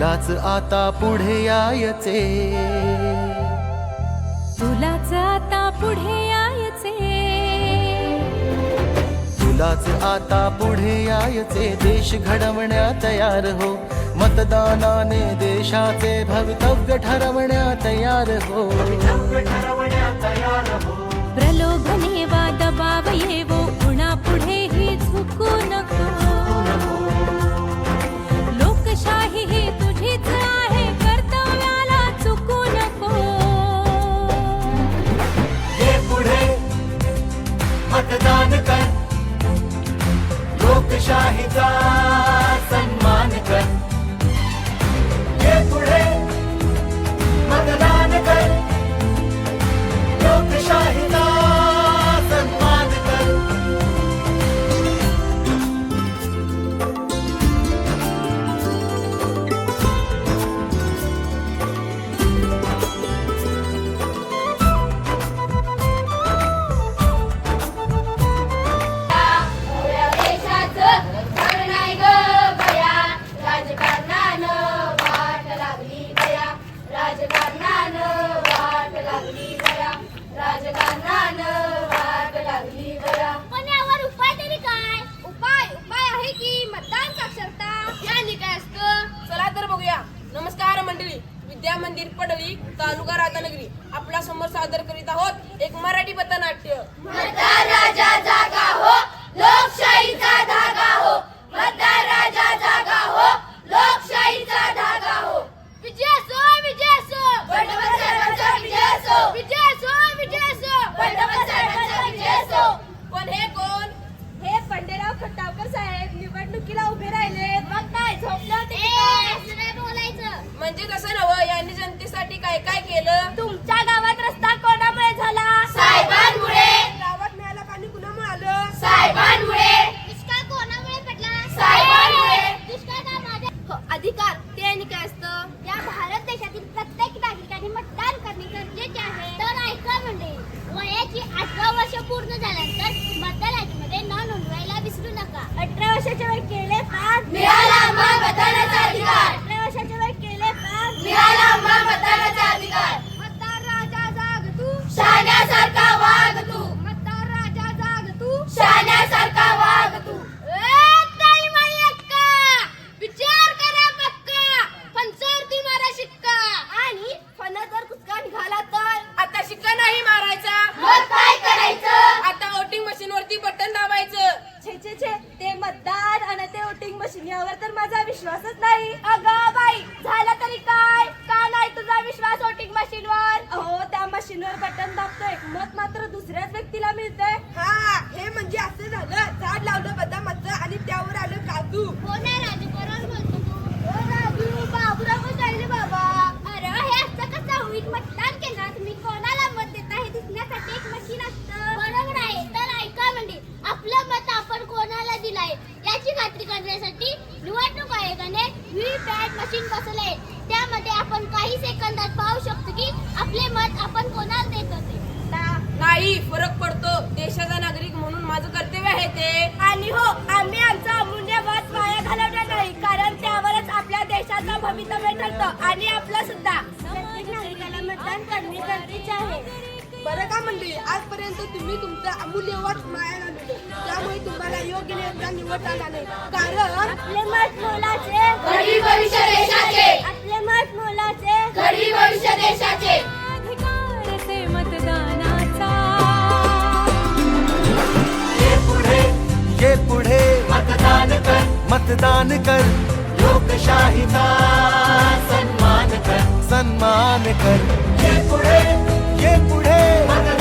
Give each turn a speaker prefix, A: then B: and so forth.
A: तुलाच आता पुढे यायचे.
B: तुलाच आता पुढे यायचे.
A: तुलाच आता पुढे यायचे. देश घडवण्या तयार हो. मतदानाने देशाचे भवितव्य ठरवण्या तयार हो.
B: प्रलोभने वा दबाव येवो
C: विद्या मंदिर पडली तालुका राधानगरी. आपल्यासमोर सादर करीत आहोत एक मराठी पथनाट्य
D: काय
C: काय केलं?
D: विश्वासच नाही. अगं बाई झालं तरी काय? का नाही तुझा विश्वास वोटिंग मशीन वर? अहो त्या मशीनवर बटन दाबतोय. मत मात्र दुसऱ्याच व्यक्तीला मिळतंय.
C: हा हे म्हणजे असं झालं. झाड लावलं बदामाचं आणि त्यावर आलं काजू.
D: हो ना राजू बरोबर बोलतो तू हो राजू बाबूराव राहिले बाबा अरे हे असं कसं होईल मतदान केंद्रात तुम्ही कोणाला मत देता हे दिसण्यासाठी एक मशीन असतं बरोबर आहे तर ऐका म्हणजे आपलं मत आपण कोणाला दिलाय याची खात्री करण्यासाठी निवडणूक आयोगाने व्हीपॅट मशीन बसवले त्यामध्ये आपण काही सेकंदात पाहू शकतो की आपले मत आपण कोणाला देत होते?
C: नाही फरक पडतो. देशाचा नागरिक म्हणून माझं कर्तव्य आहे ते.
D: आणि हो आम्ही आमचा अमूल्य मत वाया घालवणार नाही कारण त्यावरच आपल्या देशाचं भवितव्य ठरतं आणि आपलं सुद्धा. प्रत्येक नागरिकाला मतदान करणे गरजेचे आहे.
C: का मंडळी आजपर्यंत तुम्ही तुमचं अमूल्य वट माया घालवलं त्यामुळे तुम्हाला योग्य नेता निवडता आला नाही. कारण
D: आपले मत मोलाचे घडी भविष्य देशाचे. आपले मत मोलाचे घडी भविष्य देशाचे.
B: अधिकार ते मतदानाचा.
A: ये पुढे. ये पुढे. मतदान कर. मतदान कर. लोकशाहीचा सन्मान कर ये पुढे ये पुढे.